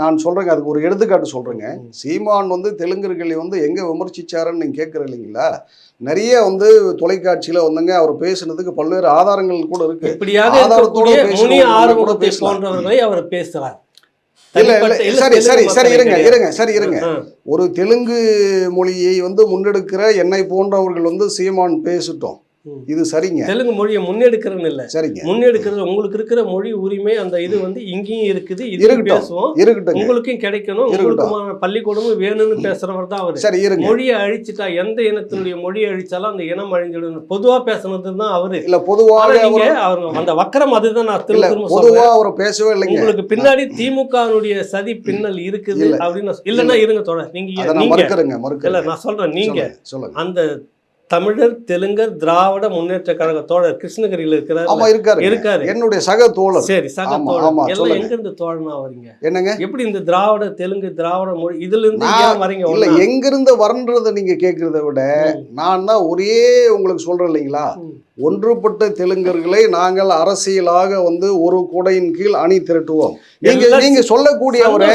நான் சொல்றேங்க அதுக்கு ஒரு எடுத்துக்காட்டு சொல்றேங்க. சீமான் வந்து தெலுங்கர்களை வந்து எங்க விமர்சிச்சாருன்னு நீங்க கேட்குற இல்லைங்களா? நிறைய வந்து தொலைக்காட்சியில வந்துங்க அவர் பேசுனதுக்கு பல்வேறு ஆதாரங்கள் கூட இருக்கு. ஆதாரத்தோட. போன்றவர்களை அவர் இல்ல, சரி சரி சரி இருங்க. இருங்க சரி இருங்க. ஒரு தெலுங்கு மொழியை வந்து முன்னெடுக்கிற என்னை போன்றவர்கள் வந்து சீமான் பேசிட்டோம். இது சரிங்க. தெலுங்கு மொழியை முன்னெடுக்கிறேன்னு இல்ல. சரிங்க. முன்னெடுக்கிறது உங்களுக்கு இருக்கிற மொழி உரிமை அந்த இது வந்து இங்கேயும் இருக்குது இது இருக்கட்டும். பேசுவோம். இருக்கட்டுங்க உங்களுக்கும் கிடைக்கணும். இருக்கட்டும். உங்களுக்குமான பள்ளிக்கூடமும் வேணும்னு பேசுறவர் தான் அவரு. சரி இருங்க. மொழியை அழிச்சிட்டா எந்த இனத்தினுடைய மொழியை அழிச்சாலும் அந்த இனம் அழிஞ்சிடும். பொதுவா பேசுனது தான் அவரு. இல்ல பொதுவாக அவர் அந்த வக்கரம் அதுதான் நான் இல்ல திரும்ப பொதுவா அவர் பேசவே இல்லைங்க. உங்களுக்கு பின்னாடி திமுகனுடைய சதி பின்னல் இருக்குது இல்ல. அப்படின்னு இல்லைன்னா இருங்க தொடர் நீங்க நீங்க. இல்ல நான் சொல்றேன். நீங்க அந்த தமிழர் தெலுங்கர் திராவிட முன்னேற்ற கழக தோழர் கிருஷ்ணகிரியில இருக்கிறார். ஆமா இருக்காரு. இருக்காரு. என்னுடைய சக தோழர். சரி சக தோழர். எல்லாம். எங்க இருந்து தோழனா வரீங்க? என்னங்க? எப்படி இந்த திராவிட தெலுங்கு திராவிட மொழி இதுல இருந்து வரீங்க இல்ல ஒண்ணா? எங்கிருந்து வரன்றதை நீங்க கேக்குறத விட நான் தான் ஒரே உங்களுக்கு சொல்றேன் இல்லைங்களா. ஒன்றுபட்ட தெலுங்கர்களை நாங்கள் அரசியலாக வந்து ஒரு குடையின் கீழ் அணி திரட்டுவோம். நீங்க நீங்க சொல்லக்கூடியவரை.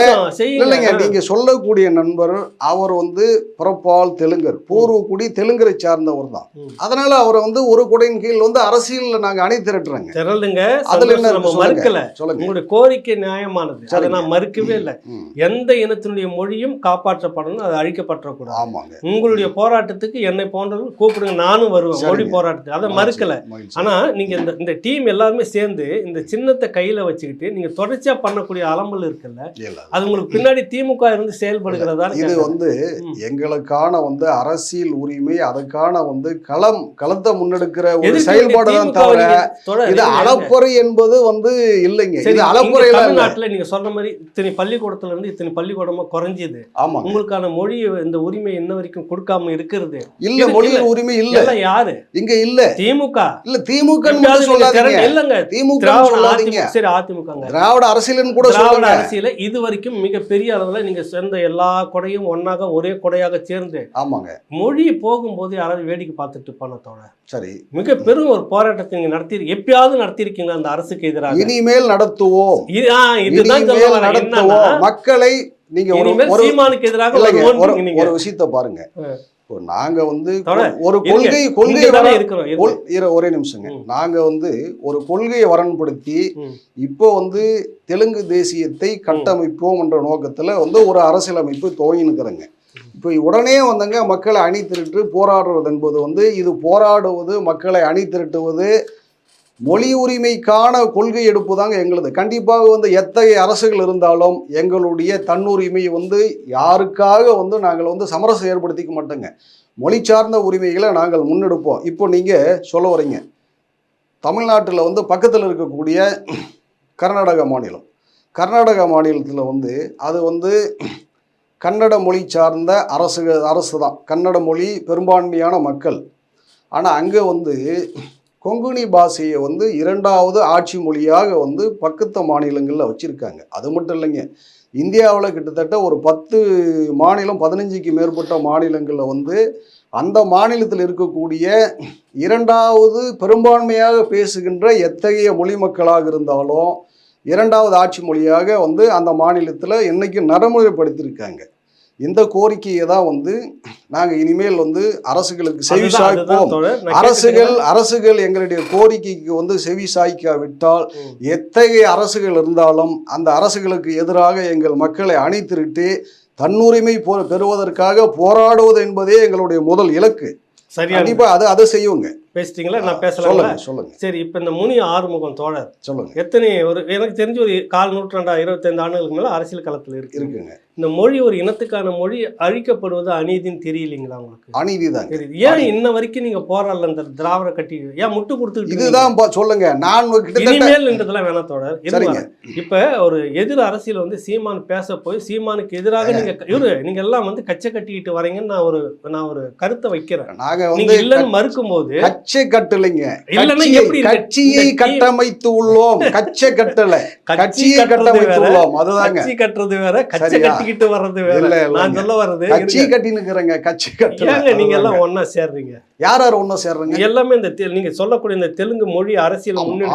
இல்லைங்க நீங்க சொல்லக்கூடிய நண்பர் அவர் வந்து பிறப்பால் தெலுங்கர். பூர்வக்குடி தெலுங்கரை சார்ந்தவர் தான். அதனால அவரை வந்து ஒரு குடையின் கீழ் வந்து அரசியல்ல நாங்க அணி திரட்டுறோங்க. திரளுங்க. அதுல என்ன நம்ம? மறுக்கல. சொல்லுங்க. உங்களுடைய கோரிக்கை நியாயமானது. அதை. நான் மறுக்கவே இல்லை. எந்த இனத்தினுடைய மொழியும் காப்பாற்றப்படணும் அது அழிக்கப்பட்டக்கூடாது ஆமாங்க. உங்களுடைய போராட்டத்துக்கு என்னை போன்றவர்கள் கூப்பிடுங்க. நானும் வருவேன். மொழி. போராட்டத்துக்கு. அதை மறுக்கல. ஆனா நீங்க இந்த இந்த டீம் எல்லாருமே சேர்ந்து இந்த சின்னத்தை கையில வச்சுக்கிட்டு நீங்க தொடர்ச்சியா பண்ணக்கூடிய அலம்பல் இருக்குல்ல. அது உங்களுக்கு பின்னாடி திமுக இருந்து செயல்படுகிறதா இது வந்து. எங்களுக்கான வந்து அரசியல் உரிமை அதுக்கான வந்து களம் களத்தை முன்னெடுக்கிற ஒரு செயல்பாடு தான் தவிர இது அளப்பறை என்பது வந்து இல்லைங்க. இது அளப்பறை தமிழ்நாட்டுல நீங்க சொன்ன மாதிரி இத்தனை பள்ளிக்கூடத்துல இருந்து இத்தனை பள்ளிக்கூடமா குறைஞ்சுது. ஆமாங்க. உங்களுக்கான மொழி இந்த உரிமை இன்ன வரைக்கும் கொடுக்காம இருக்கிறது. இல்ல மொழியில் இல்ல. உரிமை இல்ல. யாரு? இங்க இல்ல. திமுக. இல்ல திமுக சொல்லாதீங்க. இல்லங்க. திமுக சொல்லாதீங்க. அதிமுக. சரி அதிமுகங்க. திராவிட அரசியல்னு கூட திராவிட அரசியல இது வரைக்கும் மிகப்பெரிய அளவுல நீங்க சேர்ந்த எல்லா கொடையும் ஒன்னாக ஒரே கொடையாக சேர்ந்து ஆமாங்க. மொழி போகும்போது யாராவது வேடிக்கை பார்த்துட்டு பண்ணத்தோட சரி. மிக பெரும் ஒரு போராட்டத்தை நீங்க நடத்தி எப்பயாவது நடத்திருக்கீங்க அந்த அரசுக்கு எதிராக? இனிமேல் நடத்துவோம். இதுதான் நடத்துவோம். மக்களை நீங்க சீமானுக்கு எதிராக ஒரு விஷயத்த பாருங்க. நாங்க வந்து ஒரு. கொள்கை கொள்கை ஒரே நிமிஷங்க. நாங்க வந்து ஒரு கொள்கையை வரன்படுத்தி. இப்போ வந்து தெலுங்கு தேசியத்தை கட்டமைப்போம் என்ற நோக்கத்துல வந்து ஒரு அரசியலமைப்பு துவங்கினுக்கிறேங்க இப்போ உடனே வந்தங்க மக்களை அணி திரட்டு போராடுறது என்பது வந்து இது போராடுவது மக்களை அணி திரட்டுவது மொழி உரிமைக்கான கொள்கை எடுப்பு தாங்க எங்களுது. கண்டிப்பாக வந்து எத்தகைய அரசுகள் இருந்தாலும் எங்களுடைய தன்னுரிமை வந்து யாருக்காக வந்து நாங்கள் வந்து சமரசம் ஏற்படுத்திக்க மாட்டோங்க. மொழி சார்ந்த உரிமைகளை நாங்கள் முன்னெடுப்போம். இப்போ நீங்கள் சொல்ல வரீங்க. தமிழ்நாட்டில் வந்து பக்கத்தில் இருக்கக்கூடிய கர்நாடக மாநிலம். கர்நாடக மாநிலத்தில் வந்து அது வந்து கன்னட மொழி சார்ந்த அரசு அரசு தான் கன்னட மொழி பெரும்பான்மையான மக்கள். ஆனால் அங்கே வந்து கொங்குனி பாஷையை வந்து இரண்டாவது ஆட்சி மொழியாக வந்து பக்கத்து மாநிலங்களில் வச்சுருக்காங்க. அது மட்டும் இல்லைங்க. இந்தியாவில் கிட்டத்தட்ட ஒரு பத்து மாநிலம் பதினஞ்சுக்கு மேற்பட்ட மாநிலங்களில் வந்து அந்த மாநிலத்தில் இருக்கக்கூடிய இரண்டாவது பெரும்பான்மையாக பேசுகின்ற எத்தகைய மொழி மக்களாக இருந்தாலும் இரண்டாவது ஆட்சி மொழியாக வந்து அந்த மாநிலத்தில் இன்னைக்கு நடைமுறைப்படுத்தியிருக்காங்க. இந்த கோரிக்கையை தான் வந்து நாங்கள் இனிமேல் வந்து அரசுகளுக்கு செவி சாய்ப்போம். அரசுகள் அரசுகள் எங்களுடைய கோரிக்கைக்கு வந்து செவி சாய்க்காவிட்டால். எத்தகைய அரசுகள் இருந்தாலும் அந்த அரசுகளுக்கு எதிராக எங்கள் மக்களை அணி திரட்டி தன்னுரிமை போ பெறுவதற்காக போராடுவது என்பதே எங்களுடைய முதல் இலக்கு. சரியா கண்டிப்பா அது அதை செய்யுங்க. பேசிட்டீங்களா? நான் பேசலாம் சொல்லுங்க சரி இப்ப இந்த முனி ஆறுமுகம் தோழர். சொல்லுங்க. எத்தனை ஒரு எனக்கு தெரிஞ்ச ஒரு கால் நூற்றாண்டா இருபத்தைந்து ஆண்டுகளுக்கு மேல அரசியல் களத்துல இருக்கு. இருக்குங்க. இந்த மொழி ஒரு இனத்துக்கான மொழி அழிக்கப்படுவது அநீதின்னு தெரியலைங்களா உங்களுக்கு? அநீதி தெரியுது ஏன் இன்ன வரைக்கும் நீங்க போராடல இந்த திராவிட கட்டி ஏன் முட்டு கொடுத்துக்கிட்டு இதுதான் சொல்லுங்க. நான் இனிமேல் என்றதெல்லாம் வேணாம் தோழர். சரிங்க. இப்ப ஒரு எதிர் அரசியல் வந்து சீமான் பேச போய் சீமானுக்கு எதிராக நீங்க இவரு நீங்க எல்லாம் வந்து கச்சை கட்டிக்கிட்டு வரீங்கன்னு நான் ஒரு நான் ஒரு கருத்தை வைக்கிறேன். நாங்க இல்லைன்னு மறுக்கும் போது கச்சை கட்டலைங்க. கட்சியை கட்சியை கட்டமைத்து உள்ளோம். கச்சை கட்டல. கட்சி கட்சியை கட்டமைத்து உள்ளோம். அதுதாங்க. கட்சி கட்டுறது வேற. கட்சி? கட்டிக்கிட்டு வர்றது வேற. இல்ல. நான் சொல்ல வர்றது கட்சியை கட்டி நிக்கிறேங்க கட்சி கட்டல. நீங்க எல்லாம். ஒண்ணா சேர்றீங்க? யார் யார் ஒன்னும் சேர்றங்க? எல்லாமே இந்த நீங்க சொல்லக்கூடிய இந்த தெலுங்கு மொழி அரசியல் ஆமாங்க.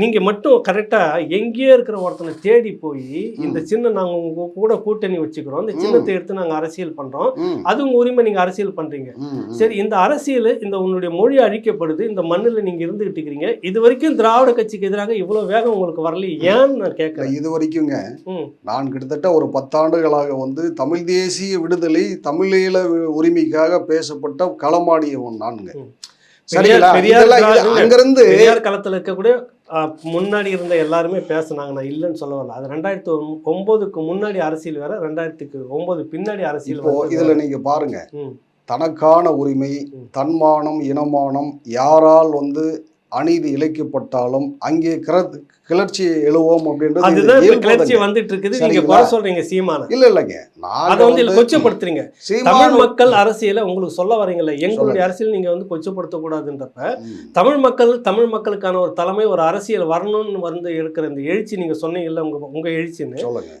நீங்க மட்டும் கரெக்டா எங்கேயோ இருக்கிற ஒருத்தனை தேடி போய் இந்த சின்ன நாங்க உங்க கூட கூட்டணி வச்சுக்கிறோம். இந்த சின்னத்தை எடுத்து நாங்க அரசியல் பண்றோம். அது உங்க உரிமை நீங்க அரசியல் பண்றீங்க. சரி இந்த அரசியல் இந்த உன்னுடைய மொழி அழிக்கப்படுது இந்த மண்ணுல நீங்க இருந்துகிட்டு இருக்கிறீங்க இது வரைக்கும் திராவிட கட்சிக்கு எதிராக இவ்வளவு வேகம் உங்களுக்கு வரல ஏன்னு நான் கேட்கறேன் இது வரைக்குங்க. நான் கிட்டத்தட்ட ஒரு பத்தாண்டுகளாக வந்து தமிழ் தேசிய விடுதலை தமிழீழ உரிமைக்காக பேசப்பட்ட களமாடியவன் நானுங்க. சரிங்களா அங்கிருந்து களத்துல இருக்கக்கூடிய முன்னாடி இருந்த எல்லாருமே பேசுனாங்க நான் இல்லைன்னு சொல்ல வரல அது ரெண்டாயிரத்தி ஒன்பதுக்கு முன்னாடி அரசியல் வேற ரெண்டாயிரத்துக்கு ஒன்பது பின்னாடி அரசியல். இதுல நீங்க பாருங்க. தனக்கான உரிமை. தன்மானம் இனமானம் யாரால் வந்து அநீதி இழைக்கப்பட்டாலும் அங்கே கிளர்ச்சி எழுவோம் அப்படின்றது அதுதான். கிளர்ச்சி வந்துட்டு இருக்குது நீங்க? குறை சொல்றீங்க சீமான இல்ல இல்லைங்க அதை வந்து கொச்சப்படுத்துறீங்க தமிழ் மக்கள் அரசியல உங்களுக்கு சொல்ல வரீங்கல்ல எங்களுடைய. அரசியல் நீங்க வந்து கொச்சப்படுத்த கூடாதுன்றப்ப. தமிழ் மக்கள் தமிழ் மக்களுக்கான ஒரு தலைமை ஒரு அரசியல் வரணும்னு வந்து இருக்கிற இந்த எழுச்சி நீங்க சொன்னீங்கல்ல உங்க உங்க எழுச்சின்னு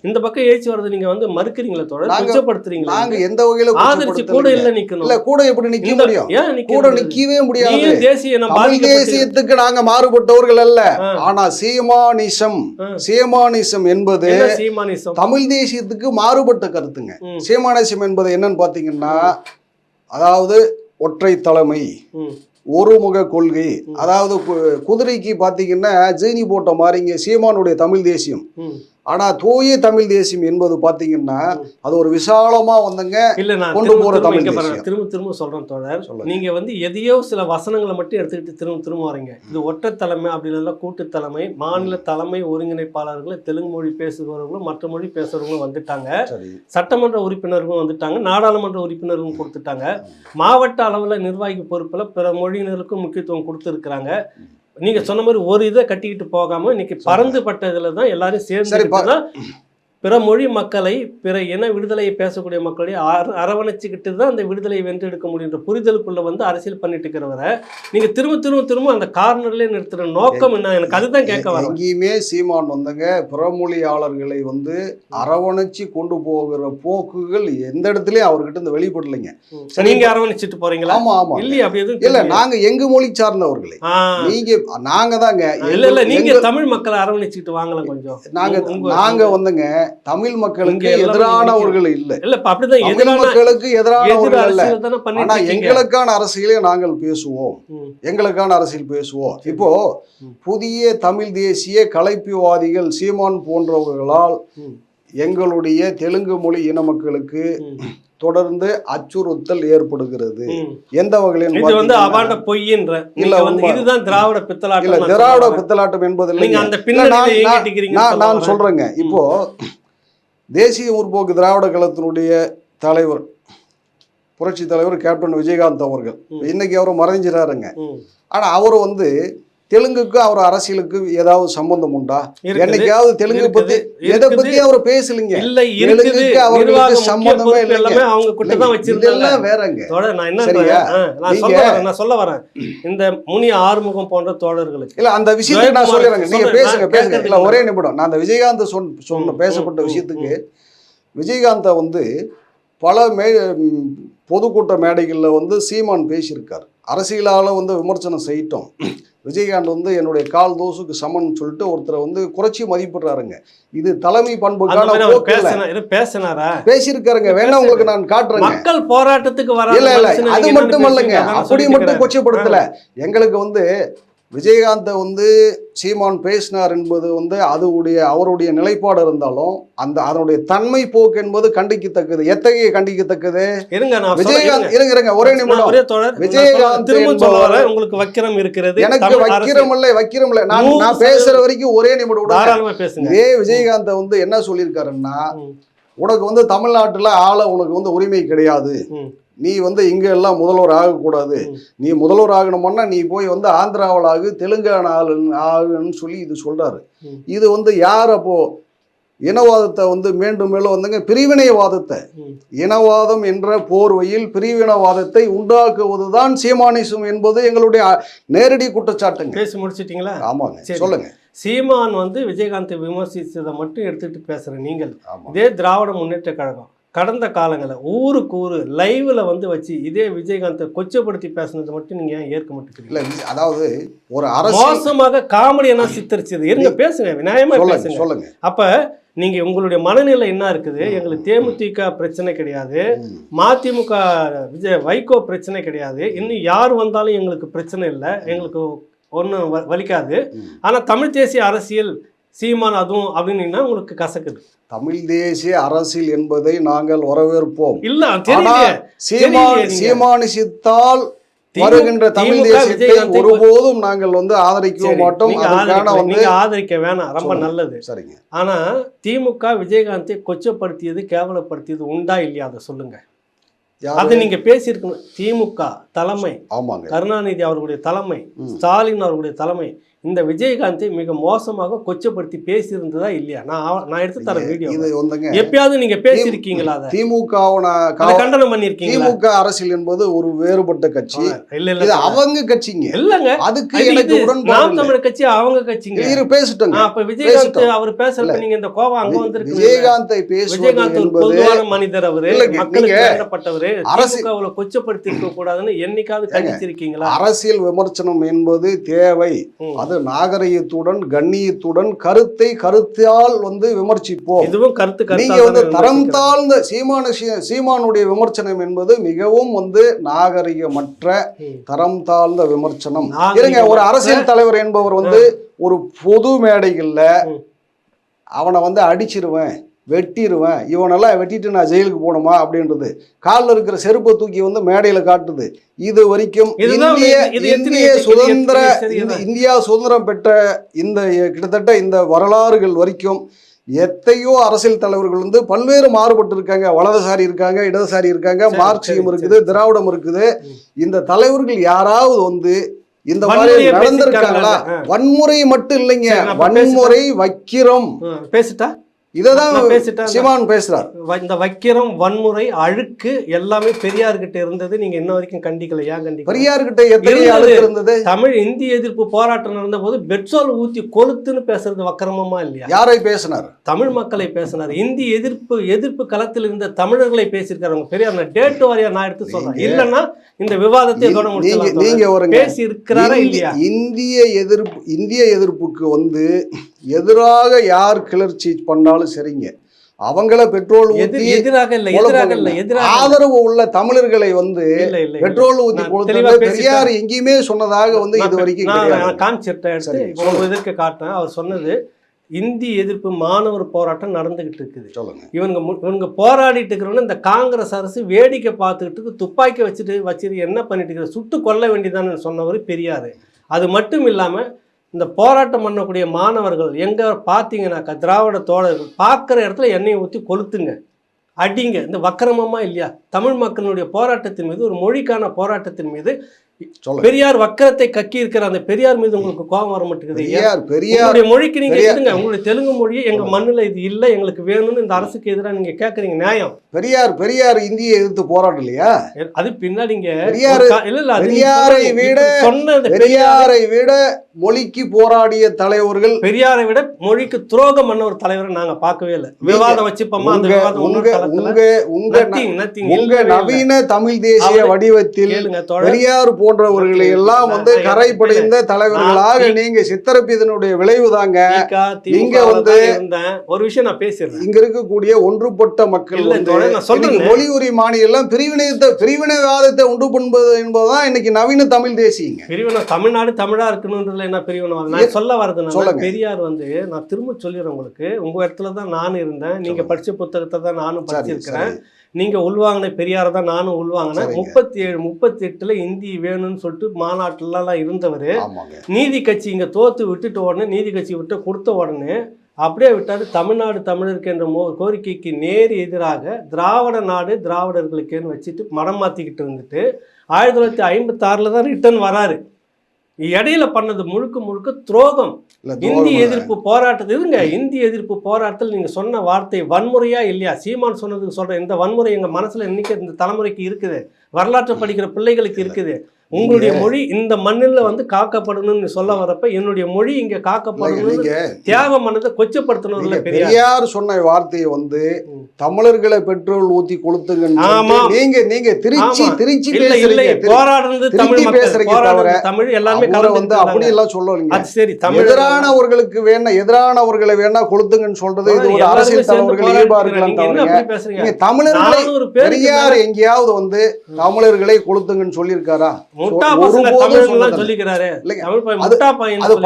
இந்த பக்கம் எழுச்சி வர்றது நீங்க வந்து மறுக்கிறீங்களா தொடர் கொச்சப்படுத்துறீங்களா நாங்க எந்த வகையில ஆதரிச்சு கூட. இல்ல நிக்கணும் இல்ல கூட எப்படி நிக்க முடியும் ஏன் கூட? நிக்கவே முடியாது தேசிய தேசியத்துக்கு நாங்க மாறுபட்டவர்கள் அல்ல. ஆனா சீமானிசம். சீமானிசம் என்பது தமிழ் தேசியத்துக்கு மாறுபட்ட கருத்துங்க. சீமானிசம் என்பது என்னன்னு பாத்தீங்கன்னா அதாவது ஒற்றை தலைமை ஒருமுக கொள்கை. அதாவது குதிரைக்கு பாத்தீங்கன்னா ஜீனி போட்ட மாதிரிங்க சீமானுடைய தமிழ் தேசியம். ம். ஆனா தூய தமிழ் தேசியம் என்பது பாத்தீங்கன்னா அது ஒரு விசாலமா வந்துங்க இல்ல நான் கொண்டு திரும்ப தமிழ். திரும்ப திரும்ப சொல்றேன் தோழர். சொல்லுங்க. நீங்க வந்து எதையோ சில வசனங்களை மட்டும் எடுத்துக்கிட்டு திரும்ப திரும்ப வரீங்க. இது ஒற்றை தலைமை அப்படின்னு கூட்டு தலைமை மாநில தலைமை ஒருங்கிணைப்பாளர்கள் தெலுங்கு மொழி பேசுபவர்களும் மற்ற மொழி பேசுறவங்களும் வந்துட்டாங்க. சட்டமன்ற உறுப்பினர்களும் வந்துட்டாங்க நாடாளுமன்ற உறுப்பினர்களும் கொடுத்துட்டாங்க. மாவட்ட அளவுல நிர்வாகி பொறுப்புல பிற மொழியினருக்கும் முக்கியத்துவம் கொடுத்துருக்குறாங்க. நீங்க சொன்ன மாதிரி ஒரு இதை கட்டிக்கிட்டு போகாம இன்னைக்கு பறந்துபட்ட இதுல தான் எல்லாரும் சரி, சேர்ந்து தான் பிற மொழி மக்களை பிற இன விடுதலையை பேசக்கூடிய மக்களை அர- அரவணைச்சுக்கிட்டு தான் அந்த விடுதலையை வென்றெடுக்க முடியுன்ற புரிதலுக்குள்ள வந்து அரசியல் பண்ணிட்டு இருக்கிறவரை நீங்க திரும்ப திரும்ப திரும்ப அந்த கார்னர்லயே நிறுத்துற நோக்கம் என்ன? எனக்கு அதுதான் கேட்க வரேன் எங்கேயுமே சீமான் வந்துங்க பிறமொழியாளர்களை வந்து அரவணைச்சு கொண்டு போகிற போக்குகள் எந்த இடத்துலயும் அவர்கிட்ட இருந்து வெளிப்படலைங்க. சரி, நீங்க அரவணைச்சிட்டு போறீங்களா? ஆமா ஆமா. இல்லையா அப்படி எதுவும் இல்ல தெரியலையே. நாங்க எங்க மொழி சார்ந்தவர்களை. நீங்க நாங்க தாங்க இல்ல இல்ல எங்க- நீங்க எங்க- தமிழ் மக்களை அரவணைச்சிட்டு வாங்கலாம் கொஞ்சம். நாங்க உங்க- உங்க- நாங்க வந்துங்க தமிழ் மக்களுக்கு எதிரானவர்கள் இல்ல. இல்ல தமிழ் எதிரான மக்களுக்கு எதிர் எதிரானவர்கள் தானே ஆனா எங்களுக்கான அரசியலை நாங்கள் பேசுவோம். எங்களுக்கான அரசியல் பேசுவோம். இப்போ. புதிய தமிழ் தேசிய கலைப்புவாதிகள் சீமான் போன்றவர்களால் எங்களுடைய தெலுங்கு மொழி இன மக்களுக்கு தொடர்ந்து அச்சுறுத்தல் ஏற்படுகிறது. எந்த வகையிலும் இது வந்து பார்த்தீங்கன்னா- அபாண்ட பொய்ன்ற இல்ல. இதுதான் திராவிட பித்தலாட்டம் இல்ல திராவிட. பித்தலாட்டம் என்பது நீங்க இல்லைங்க அந்த இல்ல, பின்னணியில நான்-. சொல்றேங்க. இப்போ தேசிய முற்போக்கு திராவிட கழகத்தினுடைய தலைவர் புரட்சி தலைவர் கேப்டன் விஜயகாந்த் அவர்கள். இன்னைக்கு அவர் மறைஞ்சிறாருங்க ம். ஆனா அவர் வந்து தெலுங்குக்கு அவர் அரசியலுக்கு ஏதாவது சம்பந்தம் உண்டா. என்னைக்காவது தெலுங்கு பத்தி. எதை. பத்தி அவர் பேசலிங்க இல்ல தெலுங்குக்கு அவர்களுக்கு சம்பந்தமே இல்லைங்க. அவங்க கிட்ட தான் வச்சிருந்தாங்க இதெல்லாம் வேறங்க தோழர் நான் என்ன சரியா? நான் சொல்ல வரேன் நான் சொல்ல வரேன் இந்த முனி ஆறுமுகம் போன்ற தோழர்களுக்கு இல்ல அந்த விஷயத்துக்கு நான் சொல்லிடுறேங்க நீங்க சொல்றேன். பேசுங்க பேசுங்க இல்ல ஒரே நிமிடம் நான் அந்த விஜயகாந்த் சொன்ன சொன்ன பேசப்பட்ட விஷயத்துக்கு விஜயகாந்தை வந்து பல ம், பொதுக்கூட்ட மேடைகளில் வந்து சீமான் பேசியிருக்கார் அரசியலால் வந்து விமர்சனம் செய்யட்டும் விஜயகாந்த் வந்து என்னுடைய கால் தோசுக்கு சமன் சொல்லிட்டு ஒருத்தரை வந்து குறைச்சி மதிப்பிடுறாருங்க. இது தலைமை பண்புக்கான பேசினாரா? பேசியிருக்காருங்க. வேணா உங்களுக்கு நான் காட்டுறேங்க. மக்கள் போராட்டத்துக்கு வர இல்ல இல்ல அது மட்டும் இல்லைங்க அப்படி மட்டும் கொச்சப்படுத்தல. எங்களுக்கு வந்து விஜயகாந்தை வந்து சீமான் பேசினார் என்பது வந்து அதுவுடைய அவருடைய நிலைப்பாடு இருந்தாலும் அந்த அதனுடைய தன்மை போக்கு என்பது கண்டிக்கத்தக்கது. எத்தகைய கண்டிக்கத்தக்கது? விஜயகாந்த் இருங்க. இருங்க ஒரே நிமிடம். விஜயகாந்த் உங்களுக்கு வக்கிரம் இருக்கிறது எனக்கு தமிழ் வைக்கிறோம் இல்ல வைக்கிறோம் இல்ல நான் நான் பேசுற வரைக்கும் ஒரே நிமிடம் பேசுங்க. இதே விஜயகாந்த் வந்து என்ன சொல்லியிருக்காருன்னா உனக்கு வந்து தமிழ்நாட்டுல ஆள உனக்கு வந்து உரிமை கிடையாது. நீ வந்து இங்க எல்லாம் முதல்வர் ஆகக்கூடாது. நீ முதல்வர் ஆகணும்னா நீ போய் வந்து ஆந்திராவில் ஆகு தெலுங்கானா ஆகுன்னு சொல்லி இது சொல்றாரு. ம். இது வந்து யார் அப்போ? இனவாதத்தை வந்து மீண்டும் மேலும் வந்துங்க பிரிவினைவாதத்தை. இனவாதம் என்ற போர்வையில் பிரிவினவாதத்தை உண்டாக்குவதுதான் சீமானிசம் என்பது எங்களுடைய நேரடி குற்றச்சாட்டுங்க. பேசி முடிச்சிட்டீங்களா? ஆமாங்க. சொல்லுங்க. சீமான் வந்து விஜயகாந்தை விமர்சித்ததை மட்டும் எடுத்துட்டு பேசுற நீங்கள். இதே திராவிட முன்னேற்ற கழகம். கடந்த காலங்களில் ஊருக்கு ஊரு லைவ்ல வந்து வச்சு இதே விஜயகாந்தை கொச்சப்படுத்தி பேசுனதை மட்டும் நீங்க ஏன் ஏற்க மாட்டேங்கிறீங்க? இல்ல அதாவது ஒரு அரசு மோசமாக காமெடி என்ன சித்தரிச்சது. இருங்க பேசுங்க சொல்லுங்க பேசுங்க. சொல்லுங்க. அப்ப நீங்க உங்களுடைய மனநிலை என்ன இருக்குது? எங்களுக்கு தேமுதிக பிரச்சனை கிடையாது. மதிமுக விஜய் வைகோ பிரச்சனை கிடையாது. இன்னும் யார் வந்தாலும் எங்களுக்கு பிரச்சனை இல்லை. எங்களுக்கு ஒன்றும் வலிக்காது. ம். ஆனா தமிழ் தேசிய அரசியல் சீமான் அதுவும் அப்படின்னீங்கன்னா உங்களுக்கு கசக்குது. தமிழ் தேசிய அரசியல் என்பதை நாங்கள் வரவேற்போம். இல்ல ஆனா தெரியல சீமா தெரியலையே நீங்க. சீமானிசித்தால் வருகின்ற தமிழ் தேசியத்தை ஒருபோதும் நாங்கள் வந்து ஆதரிக்க மாட்டோம். ஆதரிக்க- வந்து நீங்க ஆதரிக்க வேணாம். ரொம்ப. நல்லது. சரிங்க. ஆனா திமுக விஜயகாந்தை கொச்சப்படுத்தியது கேவலப்படுத்தியது உண்டா இல்லையா? அதை சொல்லுங்க? அதை நீங்க பேசியிருக்கணும். திமுக தலைமை ஆமாங்க. கருணாநிதி அவர்களுடைய தலைமை. ஸ்டாலின் அவர்களுடைய தலைமை இந்த விஜயகாந்தை மிக மோசமாக கொச்சப்படுத்தி பேசியிருந்ததா இல்லையா? நான் நான் எடுத்து தரேன் வீடியோ இது வந்துங்க. எப்பயாவது நீங்க பேசியிருக்கீங்களா அதை? கண்டனம் பண்ணிருக்கீங்களா திமுக அரசியல் என்பது ஒரு வேறுபட்ட கட்சி. இல்ல இல்ல அவங்க கட்சிங்க. இல்லங்க. அதுக்கு எனக்கு உடன்பாடு. தமிழர் கட்சி அவங்க கட்சிங்க. இரு பேசிட்டோங்க. அப்ப விஜயகாந்த். அவர் பேசுறப்ப நீங்க இந்த கோபம் அங்க வந்திருக்கு விஜயகாந்தை பேசுவது என்பது மனிதர் அவரு. மக்களுக்கு வேண்டப்பட்டவரு அரசு- திமுகவுல கொச்சப்படுத்தி இருக்க கூடாதுன்னு என்னைக்காவது கண்டிச்சிருக்கீங்களா? அரசியல் விமர்சனம் என்பது தேவை. அது நாகரிகத்துடன் கண்ணியத்துடன் கருத்தை கருத்தால் வந்து விமர்சிப்போம் இதுவும் கருத்து நீங்க வந்து தரம். தாழ்ந்த சீமான சீமானுடைய விமர்சனம் என்பது மிகவும் வந்து நாகரிகமற்ற. தரம் தாழ்ந்த விமர்சனம் இருங்க ஒரு அரசியல் தலைவர் என்பவர் வந்து ஒரு பொது மேடைகள்ல. அவனை வந்து அடிச்சிருவேன் வெட்டிடுவேன் இவனெல்லாம் வெட்டிட்டு நான் ஜெயிலுக்கு போகணுமா அப்படின்றது. காலில் இருக்கிற செருப்பை தூக்கி வந்து மேடையில காட்டுது. இது வரைக்கும் இந்திய இந்திய சுதந்திர. இந்தியா சுதந்திரம் பெற்ற இந்த கிட்டத்தட்ட இந்த வரலாறுகள் வரைக்கும் எத்தையோ அரசியல் தலைவர்கள் வந்து பல்வேறு மாறுபட்டு இருக்காங்க வலதுசாரி இருக்காங்க இடதுசாரி இருக்காங்க மார்க்சியம் இருக்குது திராவிடம் இருக்குது. இந்த தலைவர்கள் யாராவது வந்து இந்த மாதிரி நடந்திருக்காங்களா? வன்முறை மட்டும் இல்லைங்க. வன்முறை வைக்கிறோம். ஆ, பேசிட்டா? இததான் நான் பேசிட்டா சிவான் பேசுறார். இந்த வக்கிரம் வன்முறை அழுக்கு எல்லாமே பெரியார்கிட்ட இருந்தது. நீங்க இன்ன வரைக்கும் கண்டிக்கல. ஏன் கண்டிக்கல? பெரியார்கிட்ட எத்தனை இருந்தது. தமிழ் இந்தி எதிர்ப்பு போராட்டம் நடந்த போது பெட்ரோல் ஊத்தி கொளுத்துன்னு பேசுறது வக்கரமமா இல்லையா? யாரை பேசினார்? தமிழ் மக்களை பேசினார். இந்தி எதிர்ப்பு எதிர்ப்பு களத்தில் இருந்த தமிழர்களை பேசியிருக்காங்க பெரியார். நான் டேட்டு வாரியா நான் எடுத்து சொல்றேன். இல்லைன்னா இந்த விவாதத்தை நீங்க முடிச்சிடலாம் நீங்க வருங்க பேசி இருக்கிறாரா இல்லையா? இந்திய எதிர்ப்பு இந்திய எதிர்ப்புக்கு வந்து எதிராக யார் கிளர்ச்சி பண்ணாலும் சரிங்க அவங்கள பெட்ரோல் எதிராக இல்ல எதிராக இல்ல. எதிராக. ஆதரவு உள்ள தமிழர்களை வந்து. பெட்ரோல் ஊத்தி பேசிட்டேன். பெரியார் எங்கேயுமே சொன்னதாக வந்து இது வரைக்கும் நான் காமிச்சிட்டேன் இதற்கு காட்டுறேன் அவர் சொன்னது இந்தி எதிர்ப்பு மாணவர் போராட்டம் நடந்துகிட்டு இருக்குது சொல்லுங்க இவங்க இவங்க போராடிட்டு இருக்கிறவங்க இந்த காங்கிரஸ் அரசு வேடிக்கை பார்த்துக்கிட்டு இருக்கு, துப்பாக்கி வச்சுட்டு வச்சுட்டு என்ன பண்ணிட்டு இருக்கிற சுட்டு கொல்ல வேண்டியதான்னு சொன்னவர் பெரியார் அது மட்டும் இல்லாமல் இந்த போராட்டம் பண்ணக்கூடிய மாணவர்கள் எங்கே பார்த்தீங்கன்னாக்கா திராவிட தோழர்கள் பார்க்குற இடத்துல எண்ணெயை ஊற்றி கொளுத்துங்க அடிங்க. இந்த வக்கிரமமா இல்லையா? தமிழ் மக்களுடைய போராட்டத்தின் மீது ஒரு மொழிக்கான போராட்டத்தின் மீது பெரியார் வக்கரத்தை கக்கி இருக்கிற அந்த பெரியார் மீது உங்களுக்கு கோபம் வர மாட்டேங்குது. பெரியார் மொழிக்கு நீங்க. எடுத்துங்க. உங்களுடைய தெலுங்கு மொழியை எங்க மண்ணுல இது இல்ல. எங்களுக்கு வேணும்னு இந்த அரசுக்கு எதிராக நீங்க கேக்குறீங்க. நியாயம். பெரியார் பெரியார் இந்தியை எதிர்த்து போராடலையா அது பின்னாடி பெரியார் பெரியாரை. விட பெரியார். விட மொழிக்கு போராடிய தலைவர்கள் பெரியாரை விட மொழிக்கு துரோகம் பண்ண ஒரு தலைவரை நாங்க பார்க்கவே இல்ல. விவாதம் வச்சுப்போமா? அந்த உங்க உங்க உங்க உங்க. நவீன தமிழ் தேசிய வடிவத்தில் பெரியார் போன்றவர்களை எல்லாம் வந்து நான் கரை படைந்த தலைவர்களாக நீங்க சித்தரப்பிதனுடைய விளைவுதாங்க திக, திமுக நீங்க வந்து- ஒரு விஷயம் நான் பேசிடுறேன். இங்க இருக்கக்கூடிய ஒன்றுபட்ட மக்கள் வந்து இன்னைக்கு மொழி உரி மாநிலம் எல்லாம் பிரிவினையத்தை பிரிவினைவாதத்தை உண்டு பண்ணுவது என்பதுதான் இன்னைக்கு நவீன தமிழ் தேசியங்க. பிரிவினை தமிழ்நாடு தமிழா இருக்கணுன்றதுல என்ன பிரிவினை வரும்? நான் சொல்ல வரதுனால. பெரியார் வந்து நான் திரும்ப சொல்லிடுறேன் உங்களுக்கு. உங்க இடத்துல தான் நானும் இருந்தேன். நீங்க. படிச்ச புத்தகத்தை தான் நானும் சரி படிச்சிருக்கிறேன். சரி நீங்க உள்வாங்கின பெரியார தான் நானும் உள்வாங்கினேன். முப்பத்தி ஏழு முப்பத்தி எட்டுல இந்தி வேணும்னு சொல்லிட்டு மாநாட்டுலலாம் இருந்தவர். நீதி கட்சி இங்க தோத்து விட்டுட்ட உடனே நீதி கட்சி விட்டு கொடுத்த உடனே அப்படியே விட்டாரு. தமிழ்நாடு தமிழருக்கு என்ற மோ கோரிக்கைக்கு நேர் எதிராக திராவிட நாடு திராவிடர்களுக்கேன்னு வச்சுட்டு மடம் மாத்திக்கிட்டு இருந்துட்டு ஆயிரத்தி தொள்ளாயிரத்தி ஐம்பத்தாறில் தான் ரிட்டர்ன் வராரு. இடையில பண்ணது முழுக்க முழுக்க துரோகம். இந்தி எதிர்ப்பு போராட்டத்தில் இருங்க. இந்தி எதிர்ப்பு போராட்டத்தில் நீங்க சொன்ன வார்த்தை வன்முறையா இல்லையா? சீமான் சொன்னதுக்கு சொல்ற இந்த வன்முறை எங்க மனசுல இன்னைக்கு இந்த தலைமுறைக்கு இருக்குது? வரலாற்று படிக்கிற பிள்ளைகளுக்கு இருக்குது. உங்களுடைய மொழி இந்த மண்ணில் வந்து காக்கப்படணும்னு சொல்ல வரப்ப என்னுடைய மொழி இங்க நீங்க தியாகம் பண்ணதை கொச்சப்படுத்தணும்ல நீங்க பெரியார். சொன்ன வார்த்தையை வந்து. தமிழர்களை பெட்ரோல் ஊத்தி. சொல்லிட்டு நீங்க நீங்க திருச்சி. திருச்சி போராடுறது தமிழ் பேசுறீங்க தவிர, தமிழ். எல்லாருமே அவரை வந்து அப்படி எல்லாம் சொல்லலைங்க. சரி எதிரானவர்களுக்கு வேணா எதிரானவர்களை வேணா கொளுத்துங்கன்னு சொல்றது இது ஒரு அரசியல் தலைவர்கள் இயல்பா. இருக்கலாம் தமிழர்களை பெரியார் எங்கேயாவது வந்து தமிழர்களை கொளுத்துங்கன்னு சொல்லியிருக்காரா?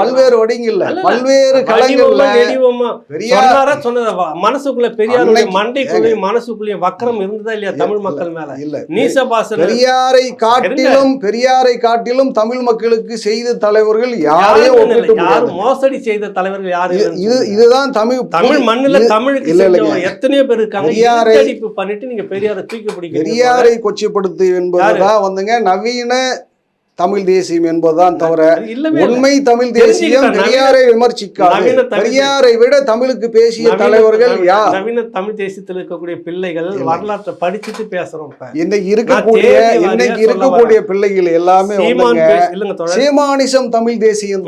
பல்வேறு வடிங்க இல்ல. பல்வேறு சொன்னாரா சொன்னத மனசுக்குள்ள பெரியாருடைய மண்டைக்குள்ளேயும் மனசுக்குள்ளேயும் வக்கரம் இருந்ததா இல்லையா தமிழ் மக்கள் மேல? இல்ல. நீசபாசன் பெரியாரை காட்டிலும் பெரியாரை காட்டிலும் தமிழ் மக்களுக்கு செய்த தலைவர்கள் யாரையும் யாரும் மோசடி செய்த தலைவர்கள் யாரு இது- இது இதுதான் தமிழ் தமிழ் மண்ணுல தமிழுக்கு. எத்தனையோ பேர் இருக்காங்க. பெரியாரை- பண்ணிட்டு நீங்க பெரியாரை தூக்கி பெரியாரை கொச்சைப்படுத்து என்பதுதான் வந்துங்க நவீன தமிழ் தேசியம் என்பதுதான் தவிர. உண்மை தமிழ் தேசியம். பெரியாரை விமர்சிக்காது. பெரியாரை விட தமிழுக்கு பேசிய தலைவர்கள் யார்? நவீன தமிழ் தேசியத்தில் இருக்கக்கூடிய பிள்ளைகள். வரலாற்றை படிச்சுட்டு பேசுறோம் இன்னைக்கு இருக்கக்கூடிய இன்னைக்கு இருக்கக்கூடிய பிள்ளைகள் எல்லாமே சீமானிசம் தமிழ் தேசியம்.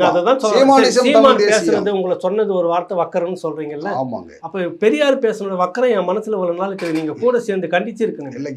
சீமானிசம் சீமான் தமிழ் தேசியம் உங்களை சொன்னது ஒரு வார்த்தை வக்கரம்னு சொல்றீங்கல்ல. ஆமாங்க. அப்ப பெரியார் பேசுனது வக்கரம் என் மனசுல ஒரு நாள் இருக்குது நீங்க கூட சேர்ந்து கண்டிச்சிருக்கணும். இல்லைங்க.